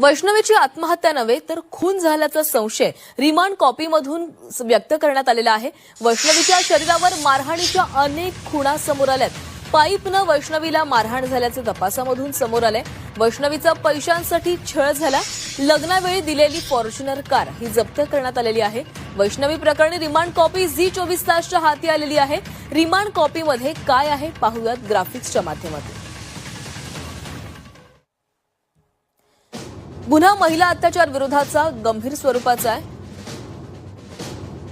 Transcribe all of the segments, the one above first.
वैष्णवीची आत्महत्या नव्हे तर खून झाल्याचा संशय रिमांड कॉपीमधून व्यक्त करण्यात आलेला आहे. वैष्णवीच्या शरीरावर मारहाणीच्या अनेक खुणा समोर आल्यात. पाईपनं वैष्णवीला मारहाण झाल्याचं तपासामधून समोर आलंय. वैष्णवीचा पैशांसाठी छळ झाला. लग्नावेळी दिलेली फॉर्च्युनर कार ही जप्त करण्यात आलेली आहे. वैष्णवी प्रकरणी रिमांड कॉपी झी चोवीस तासच्या हाती आलेली आहे. रिमांड कॉपीमध्ये काय आहे? पाहूयात ग्राफिक्सच्या माध्यमातून. गुन्हा महिला अत्याचार विरोधाचा गंभीर स्वरूपाचा आहे.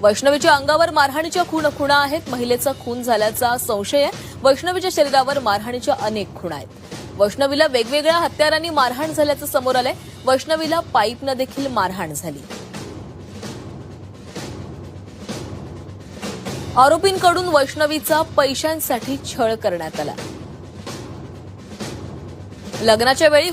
वैष्णवीच्या अंगावर मारहाणीच्या खूण खुणा आहेत. महिलेचा खून झाल्याचा संशय आहे. वैष्णवीच्या शरीरावर मारहाणीच्या अनेक खुणा आहेत. वैष्णवीला वेगवेगळ्या हत्यारांनी मारहाण झाल्याचं समोर आलंय. वैष्णवीला पाईपनं देखील मारहाण झाली. आरोपींकडून वैष्णवीचा पैशांसाठी छळ करण्यात आला. लग्नाच्या वेळी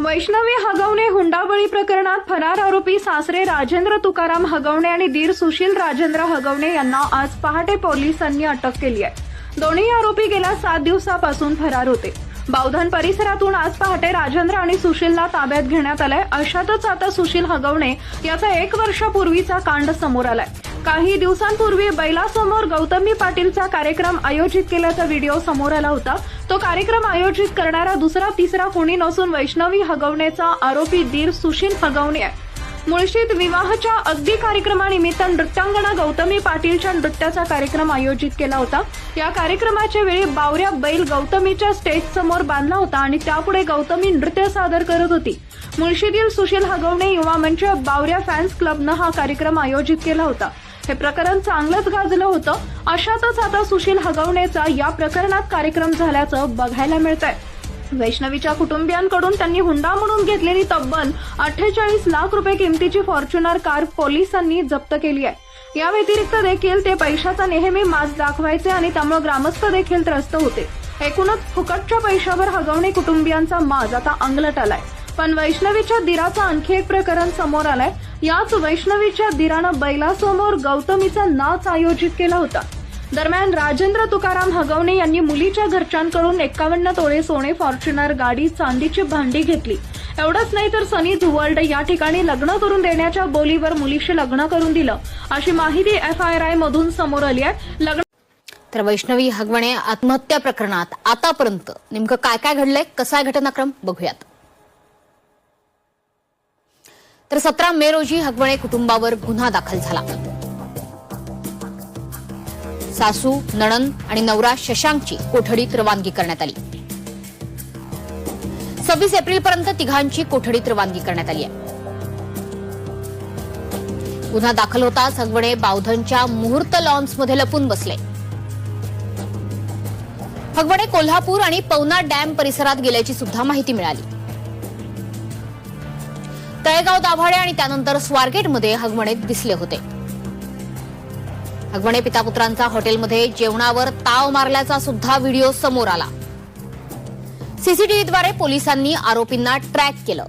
वैष्णवी हगवणे हुंडाबळी प्रकरणात फरार आरोपी सासरे राजेंद्र तुकाराम हगवणे आणि दीर सुशील राजेंद्र हगवणे यांना आज पहाटे पोलिसांनी अटक केली आहे. दोन्ही आरोपी गेल्या सात दिवसापासून फरार होते. बावधन परिसरातून आज पहाटे राजेंद्र आणि सुशीलला ताब्यात घेण्यात आलाय. अशातच आता सुशील हगवणे याचा एक वर्षापूर्वीचा कांड समोर आलाय. काही दिवसांपूर्वी बैलासमोर गौतमी पाटीलचा कार्यक्रम आयोजित केल्याचा व्हिडिओ समोर आला होता. तो कार्यक्रम आयोजित करणारा दुसरा तिसरा कोणी नसून वैष्णवी हगवण्याचा आरोपी दीर सुशील हगवणे आहे. मुळशीत विवाहाच्या अगदी कार्यक्रमानिमित्त नृत्यांगना गौतमी पाटीलच्या नृत्याचा कार्यक्रम आयोजित केला होता. या कार्यक्रमाच्या वेळी बावऱ्या बैल गौतमीच्या स्टेज समोर बांधला होता आणि त्यापुढे गौतमी नृत्य सादर करत होती. मुळशीतील सुशील हगवणे युवा मंच बावऱ्या फॅन्स क्लबनं हा कार्यक्रम आयोजित केला होता. हे प्रकरण चांगलंच गाजलं होतं. अशातच आता सुशील हगवणेचा या प्रकरणात कार्यक्रम झाल्याचं बघायला मिळत आहे वैष्णवीच्या कुटुंबियांकडून त्यांनी हुंडा म्हणून घेतलेली तब्बल अठ्ठेचाळीस लाख रुपये किमतीची फॉर्च्युनर कार पोलिसांनी जप्त केली आहे. या व्यतिरिक्त देखील ते पैशाचा नेहमी माज दाखवायचे आणि त्यामुळे ग्रामस्थ देखील त्रस्त होते. एकूणच फुकटच्या पैशावर हगवणे कुटुंबियांचा माज आता अंगलट आलाय पण वैष्णवीच्या दिराचं आणखी एक प्रकरण समोर आलंय. याच वैष्णवीच्या दिरानं बैलासमोर गौतमीचा नाच आयोजित केला होता. दरम्यान राजेंद्र तुकाराम हगवणे यांनी मुलीच्या घरच्यांकडून एकावन्न तोळे सोने फॉर्च्युनर गाडी चांदीची भांडी घेतली. एवढंच नाही तर सनीज वर्ल्ड या ठिकाणी लग्न करून देण्याच्या बोलीवर मुलीशी लग्न करून दिलं. अशी माहिती एफ आय आय मधून समोर आली आहे. लग्न तर वैष्णवी हगवणे आत्महत्या प्रकरणात आतापर्यंत नेमकं काय काय घडलंय? कसा आहे घटनाक्रम? बघूयात. तर सतरा मे रोजी हगवणे कुटुंबावर गुन्हा दाखल झाला. सासू नणन आणि नवरा शशांकची कोठडीत रवानगी करण्यात आली. सव्वीस एप्रिलपर्यंत तिघांची कोठडीत रवानगी करण्यात आली आहे. गुन्हा दाखल होताच हगवणे बावधनच्या मुहूर्त लॉन्समध्ये लपून बसले. हगवणे कोल्हापूर आणि पवना डॅम परिसरात गेल्याची सुद्धा माहिती मिळाली. तळेगाव दाभाडे आणि त्यानंतर स्वारगेटमध्ये हगवणे दिसले होते. हगवणे पितापुत्रांचा हॉटेलमध्ये जेवणावर ताव मारल्याचा सुद्धा व्हिडिओ समोर आला. सीसीटीव्हीद्वारे पोलिसांनी आरोपींना ट्रॅक केलं.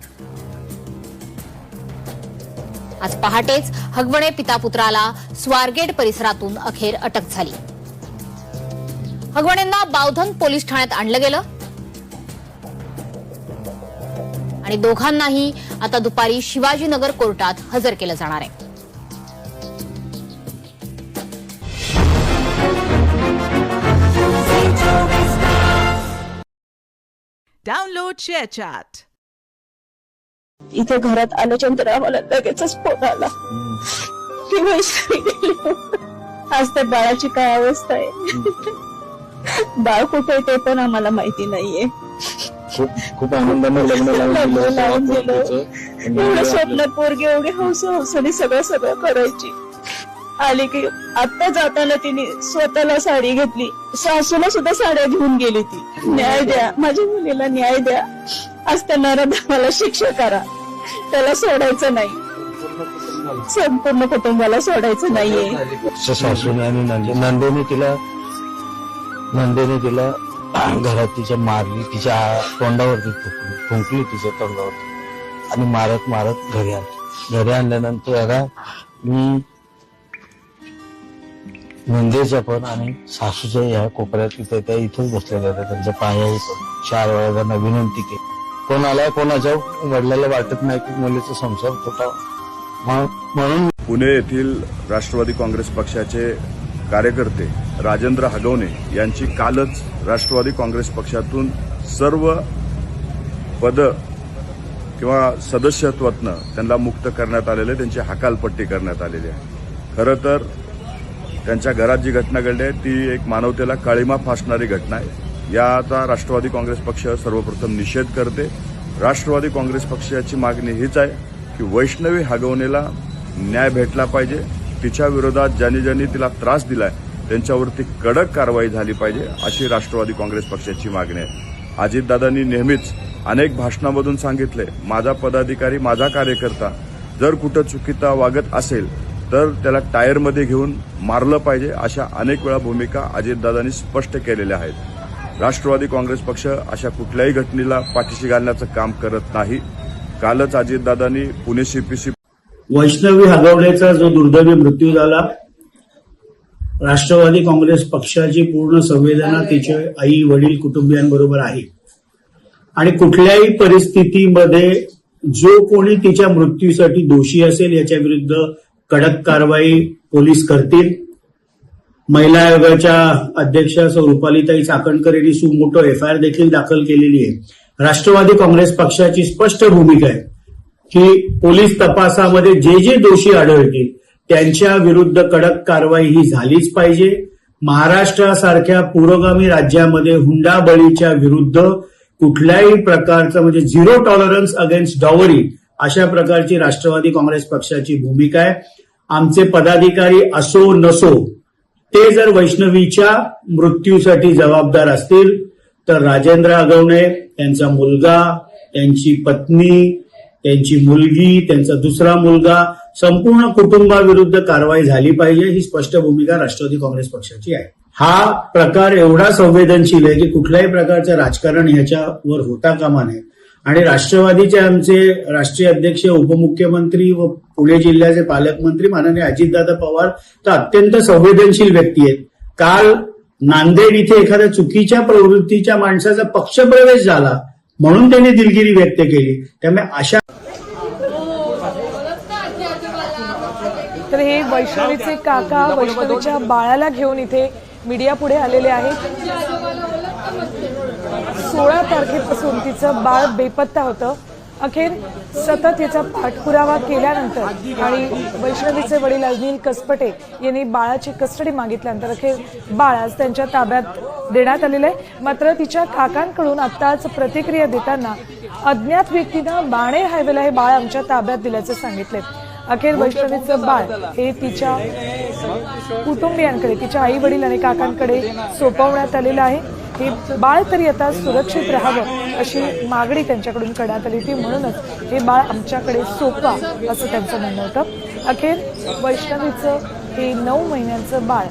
आज पहाटेच हगवणे पितापुत्राला स्वारगेट परिसरातून अखेर अटक झाली. हगवणेंना बावधन पोलीस ठाण्यात आणलं गेलं. आणि दोघांनाही आता दुपारी शिवाजीनगर कोर्टात हजर केलं जाणार आहे. Download ShareChat. इथे घरात आल्याच्यानंतर आम्हाला लगेचच फोन आला की वैष्णवी गेली आज त्या बाळाची काय अवस्था आहे? बाळ कुठे आहे ते पण आम्हाला माहिती नाहीये. खूप खूप आनंदाने लग्न लावून लग्न लावून. एवढं स्वप्न पोरगी एवढी हौस हौसाने सगळं सगळं करायची आली की आता जाताना तिने स्वतःला साडी घेतली सासूला सुद्धा साड्या घेऊन गेली ती न्याय द्या माझ्या मुलीला न्याय द्या आज त्या नरधामाला शिक्षा करा त्याला सोडायचं नाही संपूर्ण कुटुंबाला सोडायचं नाहीये सासूने आणि नंदे नंदेने तिला नंदेने तिला घरात तिच्या मारली तिच्या तोंडावरती फुंकली थुंकली तिच्या तोंडावरती. आणि मारत मारत घरी आणली घरी आणल्यानंतर आता मी नंदेच्या पण आणि सासूच्या या कोपऱ्यात तिथे त्या इथंच बसलेल्या होत्या. त्यांच्या पाया इथं चार वेळा त्यांना विनंती केली. कोणाला कोणाच्या वडिलाला वाटत नाही की मुलीचा संसार तुटावा म्हणून पुणे येथील राष्ट्रवादी काँग्रेस पक्षाचे कार्यकर्ते राजेंद्र हगवणे यांची कालच राष्ट्रवादी काँग्रेस पक्षातून सर्व पद किंवा सदस्यत्वातनं त्यांना मुक्त करण्यात आलेले त्यांची हकालपट्टी करण्यात आलेली आहे. खरं तर त्यांच्या घरात जी घटना घडली आहे ती एक मानवतेला काळीमा फासणारी घटना आहे. याचा राष्ट्रवादी काँग्रेस पक्ष सर्वप्रथम निषेध करते. राष्ट्रवादी काँग्रेस पक्षाची मागणी हीच आहे की वैष्णवी हगवणेला न्याय भेटला पाहिजे. तिच्या विरोधात ज्यांनी ज्यांनी तिला त्रास दिलाय त्यांच्यावरती कडक कारवाई झाली पाहिजे अशी राष्ट्रवादी काँग्रेस पक्षाची मागणी आहे. अजितदादांनी नेहमीच अनेक भाषणामधून सांगितले माझा पदाधिकारी माझा कार्यकर्ता जर कुठं चुकीचा वागत असेल तर त्याला टायरमध्ये घेऊन मारलं पाहिजे अशा अनेक वेळा भूमिका अजितदादांनी स्पष्ट केलेल्या आहेत. राष्ट्रवादी काँग्रेस पक्ष अशा कुठल्याही घटनेला पाठीशी घालण्याचं काम करत नाही. कालच अजितदादांनी पुणे सीपीसी वैष्णवी हगवण्याचा जो दुर्दैवी मृत्यू झाला राष्ट्रवादी काँग्रेस पक्षाची पूर्ण संवेदना तिचे आई वडील कुटुंबियांबरोबर आहे. आणि कुठल्याही परिस्थितीमध्ये जो कोणी तिच्या मृत्यूसाठी दोषी असेल याच्या विरुद्ध कडक कारवाई पोलीस करतील. महिला आयोगाच्या अध्यक्षा सौ रुपालीताई चाकणकर यांनी सुमोटो एफआयआर देखील दाखल केलेली आहे. राष्ट्रवादी काँग्रेस पक्षाची स्पष्ट भूमिका आहे. की पोलीस तपासामध्ये जे जे दोषी आढळतील त्यांच्या विरुद्ध कडक कारवाई ही झालीच पाहिजे. महाराष्ट्रासारख्या पुरोगामी राज्यामध्ये हुंडाबळीच्या विरुद्ध कुठल्याही प्रकारचं म्हणजे झिरो टॉलरन्स अगेन्स्ट डॉवरी अशा प्रकारची राष्ट्रवादी काँग्रेस पक्षाची भूमिका आहे. आमचे पदाधिकारी असो नसो ते जर वैष्णवीच्या मृत्यूसाठी जबाबदार असतील तर राजेंद्र आगवणे त्यांचा मुलगा त्यांची पत्नी त्यांची मुलगी त्यांचा दुसरा मुलगा संपूर्ण कुटुंबाविरुद्ध कारवाई झाली पाहिजे ही स्पष्ट भूमिका राष्ट्रवादी काँग्रेस पक्षाची आहे. हा प्रकार एवढा संवेदनशील आहे की कुठल्याही प्रकारचं राजकारण ह्याच्यावर होता कामा नये. आणि राष्ट्रवादीचे आमचे राष्ट्रीय अध्यक्ष उपमुख्यमंत्री व पुणे जिल्ह्याचे पालकमंत्री माननीय अजितदादा पवार तर अत्यंत संवेदनशील व्यक्ती आहेत. काल नांदेड इथे एखाद्या चुकीच्या प्रवृत्तीच्या माणसाचा पक्षप्रवेश झाला म्हणून त्यांनी दिलगिरी व्यक्त केली. त्यामुळे अशा तर हे वैष्णवीचे काका वैष्णवीच्या बाळाला घेऊन इथे मीडिया पुढे आलेले आहेत. सोळा तारखेपासून तिचं बाळ बेपत्ता होतं. अखेर सतत याचा पाठपुरावा केल्यानंतर आणि वैष्णवीचे वडील अनिल कसपटे यांनी बाळाची कस्टडी मागितल्यानंतर अखेर बाळ आज त्यांच्या ताब्यात देण्यात आलेलं आहे. मात्र तिच्या काकांकडून आत्ताच प्रतिक्रिया देताना अज्ञात व्यक्तीनं बाणे हायवेला हे बाळ आमच्या ताब्यात दिल्याचं सांगितले अखेर वैष्णवीचं बाळ हे तिच्या कुटुंबियांकडे तिच्या आई वडील आणि काकांकडे सोपवण्यात आलेलं आहे. हे बाळ तरी आता सुरक्षित राहावं अशी मागणी त्यांच्याकडून करण्यात आली होती. म्हणूनच हे बाळ आमच्याकडे सोपा असं त्यांचं म्हणणं होतं. अखेर वैष्णवीचं हे नऊ महिन्यांचं बाळ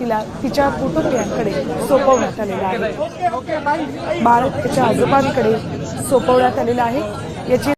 तिला तिच्या कुटुंबियांकडे सोपवण्यात आलेलं आहे. बाळ तिच्या आजोबांकडे सोपवण्यात आलेलं आहे. याची